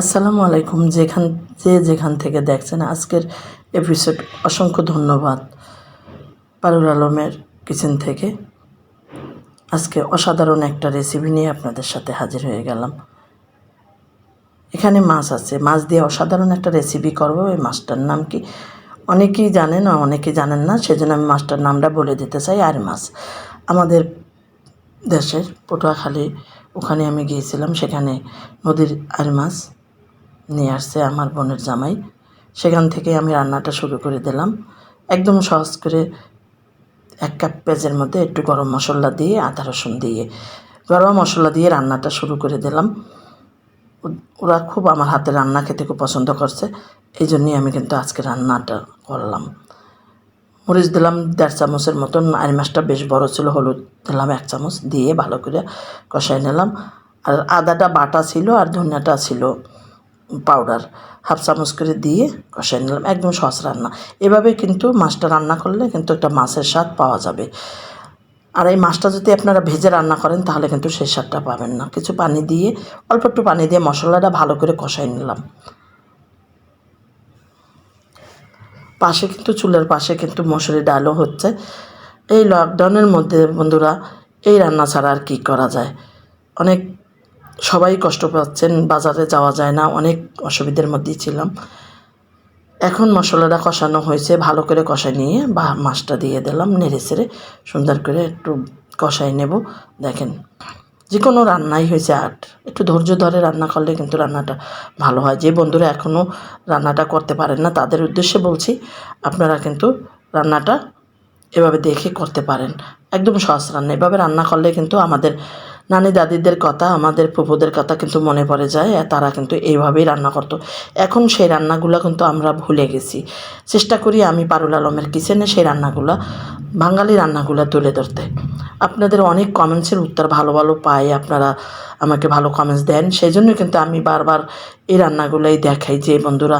আসসালামু আলাইকুম। যেখান যে যেখান থেকে দেখছেন আজকের এপিসোড অসংখ্য ধন্যবাদ পারুল আলমের কিচেন থেকে। আজকে অসাধারণ একটা রেসিপি নিয়ে আপনাদের সাথে হাজির হয়ে গেলাম। এখানে মাছ আছে। মাছ দিয়ে অসাধারণ একটা রেসিপি করব। এই মাছটার নাম কি? অনেকেই জানেন অনেকেই জানেন না, সেজন্য আমি মাছটার নামটা বলে দিতে চাই। আর মাছ। আমাদের দেশের পটুয়াখালী, ওখানে আমি গিয়েছিলাম, সেখানে নদীর আর মাছ নিয়ে আসছে আমার বোনের জামাই। সেখান থেকে আমি রান্নাটা শুরু করে দিলাম। একদম সহজ করে এক কাপ পেঁয়াজের মধ্যে একটু গরম মশলা দিয়ে, আদা রসুন দিয়ে গরম মশলা দিয়ে রান্নাটা শুরু করে দিলাম। ওরা খুব আমার হাতে রান্না খেতে খুব পছন্দ করছে। এই জন্যই আমি কিন্তু আজকে রান্নাটা করলাম। মরিচ দিলাম দেড় চামচের মতন, আর মাছটা বেশ বড় ছিল, হলুদ দিলাম এক চামচ দিয়ে ভালো করে কষাই নিলাম। আর আদাটা বাটা ছিল আর ধনিয়াটা ছিল। পাউডার হাফ চামচ করে দিয়ে কষাই নিলাম, একদম সহজ রান্না। এভাবে কিন্তু মাছটা রান্না করলে কিন্তু একটা মাছের স্বাদ পাওয়া যাবে। আর এই মাছটা যদি আপনারা ভেজে রান্না করেন, তাহলে কিন্তু সেই স্বাদটা পাবেন না। কিছু পানি দিয়ে, অল্প একটু পানি দিয়ে মশলাটা ভালো করে কষাই নিলাম। পাশে কিন্তু, চুলের পাশে কিন্তু মশুরি ডালও হচ্ছে। এই লকডাউনের মধ্যে বন্ধুরা, এই রান্না ছাড়া আর কী করা যায়? অনেক সবাই কষ্ট পাচ্ছেন, বাজারে যাওয়া যায় না, অনেক অসুবিধার মধ্যেই ছিলাম। এখন মশলাটা কষানো হয়েছে, ভালো করে কষাই নিয়ে বা মাছটা দিয়ে দিলাম নেড়ে চেড়ে, সুন্দর করে একটু কষাই নেব। দেখেন যে কোনো রান্নাই হয়েছে আর্ট একটু ধৈর্য ধরে রান্না করলে কিন্তু রান্নাটা ভালো হয়। যে বন্ধুরা এখনও রান্নাটা করতে পারেন না, তাদের উদ্দেশ্যে বলছি, আপনারা কিন্তু রান্নাটা এভাবে দেখে করতে পারেন। একদম সহজ রান্না। এভাবে রান্না করলে কিন্তু আমাদের নানি দাদিদের কথা, আমাদের ফুপুদের কথা কিন্তু মনে পড়ে যায় তারা কিন্তু এইভাবেই রান্না করতো। এখন সেই রান্নাগুলো কিন্তু আমরা ভুলে গেছি। চেষ্টা করি আমি পারুল আলমের কিচেনে সেই রান্নাগুলো, বাঙালি রান্নাগুলো তুলে ধরতে। আপনাদের অনেক কমেন্টসের উত্তর ভালো ভালো পাই, আপনারা আমাকে ভালো কমেন্টস দেন। সেই জন্য কিন্তু আমি বারবার এই রান্নাগুলোই দেখাই যে, বন্ধুরা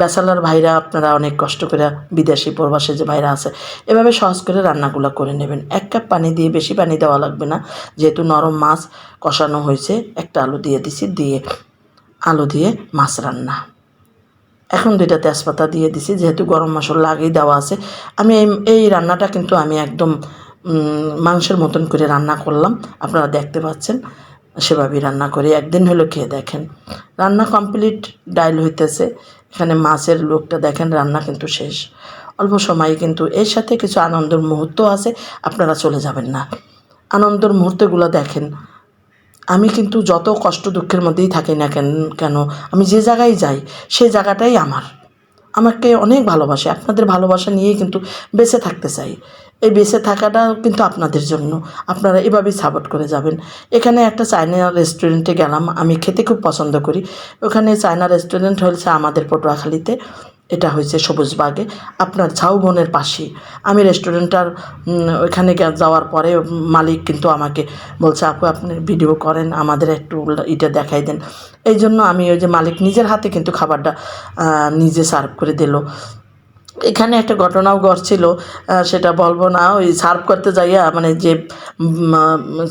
ব্যাচেলার ভাইরা আপনারা অনেক কষ্ট করে বিদেশি প্রবাসী যে ভাইরা আছে, এভাবে সহজ করে রান্নাগুলো করে নেবেন। এক কাপ পানি দিয়ে বেশি পানি দেওয়া লাগবে না। যেহেতু নরম মাছ কষানো হয়েছে, একটা আলু দিয়ে দিছি, দিয়ে আলু দিয়ে মাছ রান্না। এখন দুইটা তেজপাতা দিয়ে দিছি, যেহেতু গরম মশলা আগেই দেওয়া আছে। আমি এই এই রান্নাটা কিন্তু আমি একদম মাংসের মতন করে রান্না করলাম। আপনারা দেখতে পাচ্ছেন, সেভাবেই রান্না করে। একদিন হলো খেয়ে দেখেন। রান্না কমপ্লিট, ডাইল হইতেছে। এখানে মাছের লোকটা দেখেন, রান্না কিন্তু শেষ। অল্প সময়ে কিন্তু এর সাথে কিছু আনন্দের মুহূর্ত আছে, আপনারা চলে যাবেন না। আনন্দের মুহূর্তগুলো দেখেন। আমি কিন্তু যত কষ্ট দুঃখের মধ্যেই থাকি না কেন কেন, আমি যে জায়গায় যাই, সে জায়গাটাই আমার। আমাকে অনেক ভালোবাসে। আপনাদের ভালোবাসা নিয়েই কিন্তু বেঁচে থাকতে চাই। এই বেঁচে থাকাটা কিন্তু আপনাদের জন্য। আপনারা এভাবেই সাপোর্ট করে যাবেন। এখানে একটা চায়না রেস্টুরেন্টে গেলাম, আমি খেতে খুব পছন্দ করি। ওখানে চায়না রেস্টুরেন্ট হয়েছে আমাদের পটুয়াখালীতে। এটা হয়েছে সবুজবাগে। আপনার ঝাউবনের পাশে। আমি রেস্টুরেন্টটার ওইখানে যাওয়ার পরে মালিক কিন্তু আমাকে বলছে, আপু, আপনি ভিডিও করেন, আমাদের একটু এটা দেখাই দেন। এই জন্য আমি ওই যে মালিক নিজের হাতে কিন্তু খাবারটা নিজে সার্ভ করে দিল। এখানে একটা ঘটনাও ঘটছিল সেটা বলব না, ওই সার্ভ করতে যাইয়া মানে যে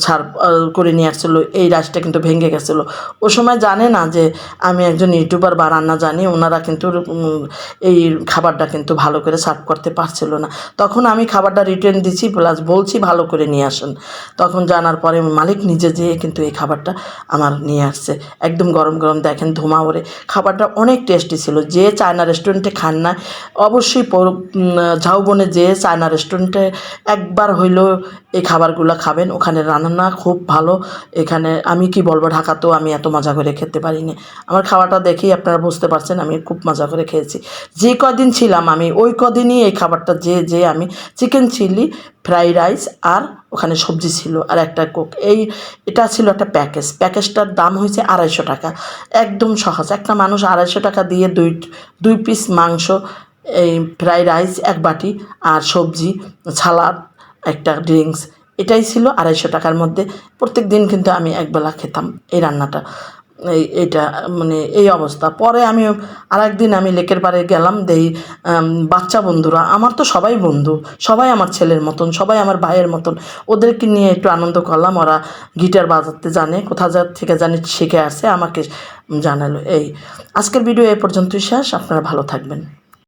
সার্ভ করে নিয়ে আসছিল, এই রাইসটা কিন্তু ভেঙে গেছিল। ও সময় জানে না যে আমি একজন ইউটিউবার বা রান্না জানি, ওনারা কিন্তু এই খাবারটা কিন্তু ভালো করে সার্ভ করতে পারছিল না। তখন আমি খাবারটা রিটার্ন দিচ্ছি প্লাস বলছি ভালো করে নিয়ে আসেন। তখন জানার পরে মালিক নিজে যেয়ে কিন্তু এই খাবারটা আমার নিয়ে আসছে। একদম গরম গরম দেখেন ধোঁয়া ওরে খাবারটা অনেক টেস্টি ছিল, যে চায়না রেস্টুরেন্টে খান না, অবশ্যই উম, ঝাউবনে যে চায়না রেস্টুরেন্টে একবার হইলেও এই খাবারগুলো খাবেন। ওখানে রান্না খুব ভালো। এখানে আমি কি বলব ঢাকাতেও আমি এত মজা করে খেতে পারিনি। আমার খাওয়াটা দেখেই আপনারা বুঝতে পারছেন আমি খুব মজা করে খেয়েছি। যে কদিন ছিলাম আমি ওই কদিনই এই খাবারটা যে যে আমি চিকেন চিলি ফ্রাইড রাইস আর ওখানে সবজি ছিল আর একটা কোক। এই এটা ছিল একটা প্যাকেজ। প্যাকেজটার দাম হয়েছে আড়াইশো টাকা। একদম সহজ। একটা মানুষ আড়াইশো টাকা দিয়ে দুই দুই পিস মাংস এই ফ্রাইড রাইস এক বাটি আর সবজি সালাদ একটা ড্রিঙ্কস এটাই ছিল আড়াইশো টাকার মধ্যে। প্রত্যেক দিন কিন্তু আমি একবেলা খেতাম এই রান্নাটা। এই, এইটা মানে এই অবস্থা। পরে আমি আরেকদিন আমি লেকের পাড়ে গেলাম, দেই বাচ্চা বন্ধুরা, আমার তো সবাই বন্ধু, সবাই আমার ছেলের মতন, সবাই আমার ভাইয়ের মতন। ওদেরকে নিয়ে একটু আনন্দ করলাম, ওরা গিটার বাজাতে জানে কোথা থেকে জানে শিখে আসে, আমাকে জানালো, এই। আজকের ভিডিও এ পর্যন্তই শেষ, আপনারা ভালো থাকবেন।